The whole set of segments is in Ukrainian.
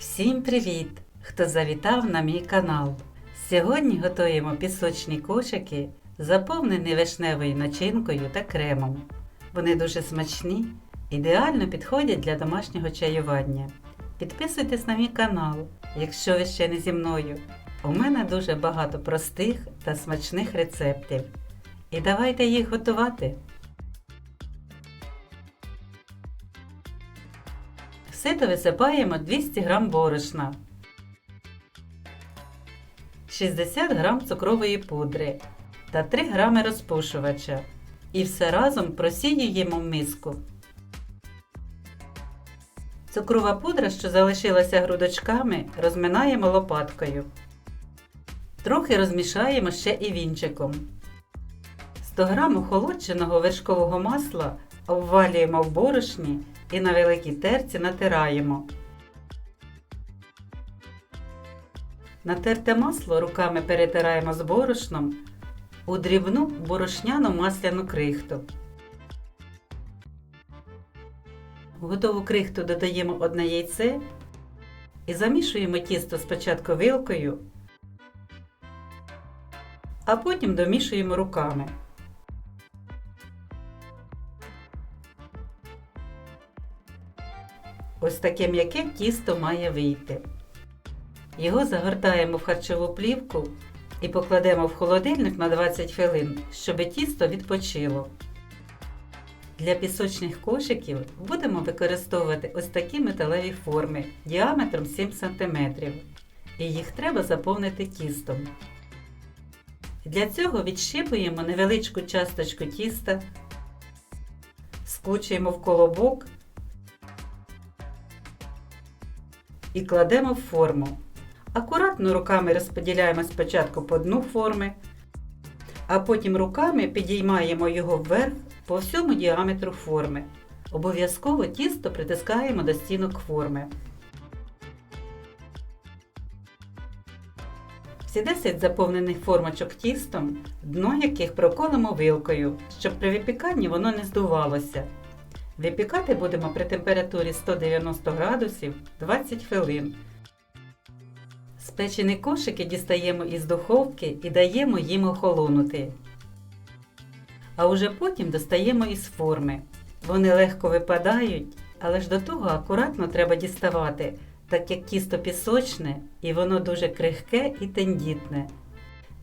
Всім привіт! Хто завітав на мій канал. Сьогодні готуємо пісочні кошики, заповнені вишневою начинкою та кремом. Вони дуже смачні, ідеально підходять для домашнього чаювання. Підписуйтесь на мій канал, якщо ви ще не зі мною. У мене дуже багато простих та смачних рецептів. І давайте їх готувати. Сито висипаємо 200 г борошна, 60 г цукрової пудри та 3 г розпушувача. І все разом просіюємо в миску. Цукрова пудра, що залишилася грудочками, розминаємо лопаткою. Трохи розмішаємо ще і вінчиком. 100 г охолодженого вершкового масла обвалюємо в борошні і на великій терці натираємо. Натерте масло руками перетираємо з борошном у дрібну борошняну масляну крихту. В готову крихту додаємо одне яйце і замішуємо тісто спочатку вилкою, а потім домішуємо руками. Ось таке м'яке тісто має вийти. Його загортаємо в харчову плівку і покладемо в холодильник на 20 хвилин, щоб тісто відпочило. Для пісочних кошиків будемо використовувати ось такі металеві форми діаметром 7 см. І їх треба заповнити тістом. Для цього відщипуємо невеличку часточку тіста, скручуємо в колобок і кладемо в форму. Акуратно руками розподіляємо спочатку по дну форми, а потім руками підіймаємо його вверх по всьому діаметру форми. Обов'язково тісто притискаємо до стінок форми. Всі 10 заповнених формочок тістом, дно яких проколимо вилкою, щоб при випіканні воно не здувалося. Випікати будемо при температурі 190 градусів 20 хвилин. Спечені кошики дістаємо із духовки і даємо їм охолонути. А уже потім достаємо із форми. Вони легко випадають, але ж до того акуратно треба діставати, так як тісто пісочне і воно дуже крихке і тендітне.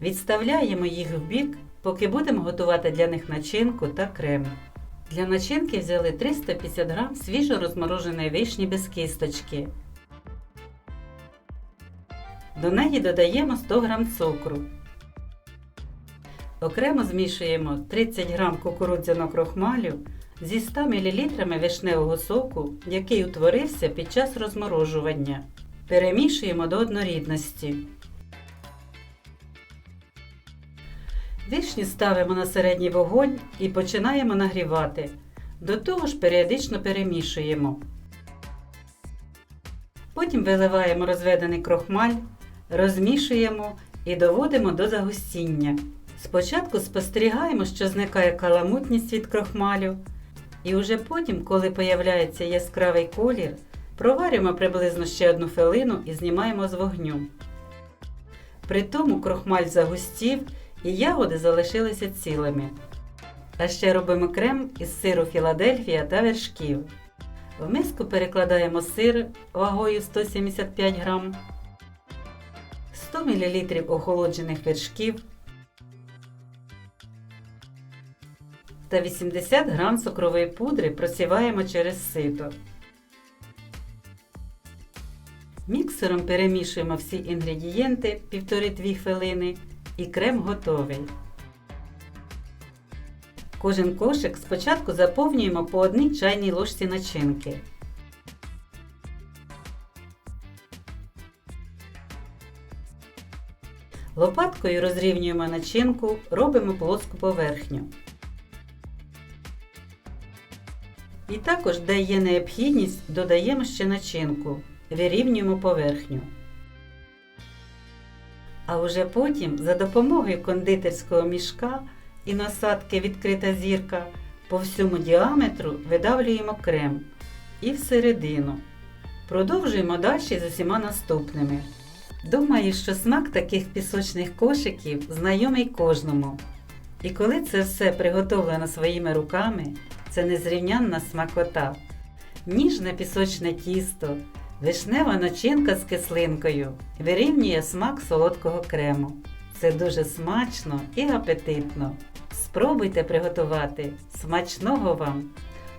Відставляємо їх в бік, поки будемо готувати для них начинку та крем. Для начинки взяли 350 г свіжо розмороженої вишні без кісточки. До неї додаємо 100 г цукру. Окремо змішуємо 30 г кукурудзяного крохмалю зі 100 мл вишневого соку, який утворився під час розморожування. Перемішуємо до однорідності. Вишні ставимо на середній вогонь і починаємо нагрівати. До того ж періодично перемішуємо. Потім виливаємо розведений крохмаль, розмішуємо і доводимо до загустіння. Спочатку спостерігаємо, що зникає каламутність від крохмалю. І вже потім, коли появляється яскравий колір, проварюємо приблизно ще одну хвилину і знімаємо з вогню. При тому крохмаль загустів і ягоди залишилися цілими. А ще робимо крем із сиру Філадельфія та вершків. В миску перекладаємо сир вагою 175 г, 100 мл охолоджених вершків та 80 г цукрової пудри просіваємо через сито. Міксером перемішуємо всі інгредієнти 1,5-2 хвилини і крем готовий. Кожен кошик спочатку заповнюємо по одній чайній ложці начинки. Лопаткою розрівнюємо начинку, робимо плоску поверхню. І також, де є необхідність, додаємо ще начинку, вирівнюємо поверхню. А вже потім за допомогою кондитерського мішка і насадки відкрита зірка по всьому діаметру видавлюємо крем і всередину. Продовжуємо далі з усіма наступними. Думаю, що смак таких пісочних кошиків знайомий кожному. І коли це все приготовлено своїми руками, це незрівнянна смакота. Ніжне пісочне тісто, вишнева начинка з кислинкою вирівнює смак солодкого крему. Це дуже смачно і апетитно. Спробуйте приготувати смачного вам!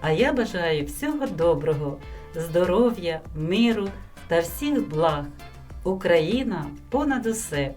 А я бажаю всього доброго, здоров'я, миру та всіх благ. Україна понад усе!